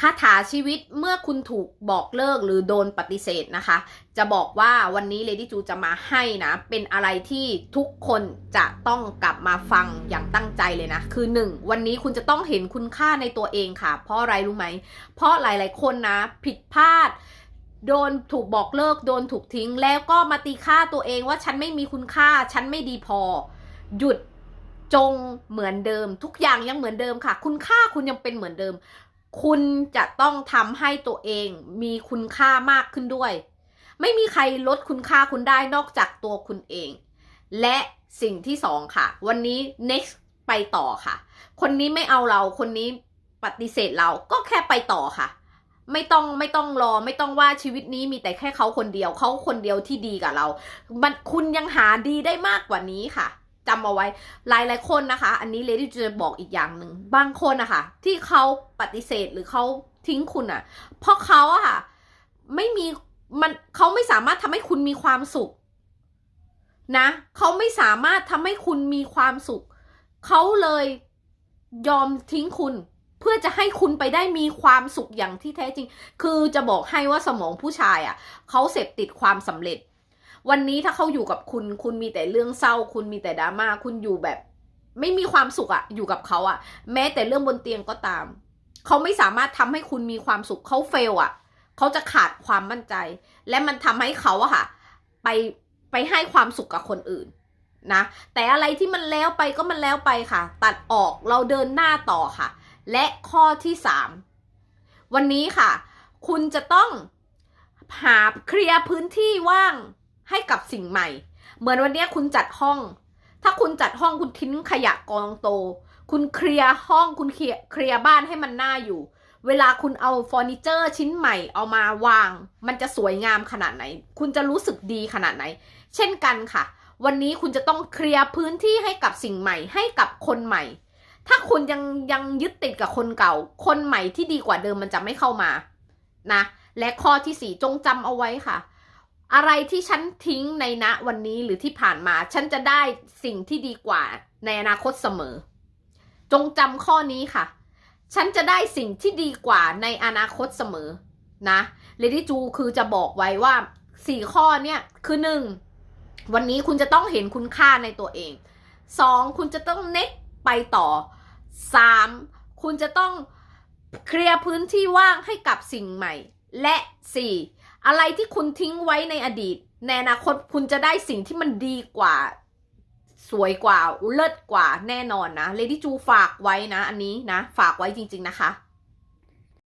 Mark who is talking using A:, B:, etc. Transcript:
A: คาถาชีวิตเมื่อคุณถูกบอกเลิกหรือโดนปฏิเสธนะคะ จะบอกว่าวันนี้เลดี้จูจะมาให้นะ เป็นอะไรที่ทุกคนจะต้องกลับมาฟังอย่างตั้งใจเลยนะ คือหนึ่งวันนี้คุณจะต้องเห็นคุณค่าในตัวเองค่ะ เพราะอะไรรู้ไหม เพราะหลาย ๆ คนนะ ผิดพลาด โดนถูกบอกเลิก โดนถูกทิ้ง แล้วก็มาตีค่าตัวเองว่าฉันไม่มีคุณค่า ฉันไม่ดีพอ หยุดจงเหมือนเดิม ทุกอย่างยังเหมือนเดิมค่ะ คุณค่าคุณยังเป็นเหมือนเดิม คุณจะต้องทำให้ตัวเองมีคุณค่ามากขึ้นด้วย ไม่มีใครลดคุณค่าคุณได้นอกจากตัวคุณเอง และสิ่งที่สองค่ะ วันนี้ next ไปต่อค่ะ คนนี้ไม่เอาเรา คนนี้ปฏิเสธเราก็แค่ไปต่อค่ะ ไม่ต้องไม่ต้องรอไม่ต้องว่าชีวิตนี้มีแต่แค่เขาคนเดียวเขาคนเดียวที่ดีกับเรา มันคุณยังหาดีได้มากกว่านี้ค่ะ จำเอาไว้หลายหลายคนนะคะ อันนี้เลดี้จะบอกอีกอย่างหนึ่งบางคนนะคะที่เขาปฏิเสธหรือเขาทิ้งคุณอะ่ะ เพราะเขาอะค่ะ ไม่มีมันเขาไม่สามารถทำให้คุณมีความสุข นะเขาไม่สามารถทำให้คุณมีความสุขเขาเลยยอมทิ้งคุณ เพื่อจะให้คุณไปได้มีความสุขอย่างที่แท้จริง คือจะบอกให้ว่าสมองผู้ชายอะ่ะเขาเสพติดความสำเร็จ วันนี้ถ้าเขาอยู่กับคุณ คุณมีแต่เรื่องเศร้า คุณมีแต่ดราม่า คุณอยู่แบบ ไม่มีความสุขอะอยู่กับเขาอะแม้แต่เรื่องบนเตียงก็ตาม เขาไม่สามารถทำให้คุณมีความสุขเขาเฟลอะเขาจะขาดความมั่นใจ และมันทำให้เขาอะค่ะ ไปไปให้ความสุขกับคนอื่นนะแต่อะไรที่มันแล้วไปก็มันแล้วไปค่ะ ตัดออกเราเดินหน้าต่อค่ะ และข้อที่สามวันนี้ค่ะ คุณจะต้องหาเคลียร์พื้นที่ว่าง ให้กับสิ่งใหม่ เหมือนวันนี้คุณจัดห้อง ถ้าคุณจัดห้องคุณทิ้งขยะกองโต คุณเคลียร์ห้องคุณเคลียร์เคลียร์บ้านให้มันน่าอยู่ เวลาคุณเอาเฟอร์นิเจอร์ชิ้นใหม่เอามาวาง มันจะสวยงามขนาดไหน คุณจะรู้สึกดีขนาดไหน เช่นกันค่ะ วันนี้คุณจะต้องเคลียร์พื้นที่ให้กับสิ่งใหม่ ให้กับคนใหม่ ถ้าคุณยังยังยึดติดกับคนเก่า คนใหม่ที่ดีกว่าเดิมมันจะไม่เข้ามานะและข้อที่สี่จงจำเอาไว้ค่ะ อะไรที่ฉันทิ้งในณวันนี้หรือที่ผ่านมา ฉันจะได้สิ่งที่ดีกว่าในอนาคตเสมอ จงจำข้อนี้ค่ะ ฉันจะได้สิ่งที่ดีกว่าในอนาคตเสมอนะเลดี้จูคือจะบอกไว้ว่าสี่ข้อเนี่ยคือหนึ่งวันนี้คุณจะต้องเห็นคุณค่าในตัวเองสองคุณจะต้องเน็กไปต่อสามคุณจะต้องเคลียร์พื้นที่ว่างให้กับสิ่งใหม่ และสี่ อะไรที่คุณทิ้งไว้ในอดีต ในอนาคตคุณจะได้สิ่งที่มันดีกว่า สวยกว่า เลิศกว่าแน่นอนนะเลดี้จูฝากไว้นะ อันนี้นะ ฝากไว้จริง ๆนะคะ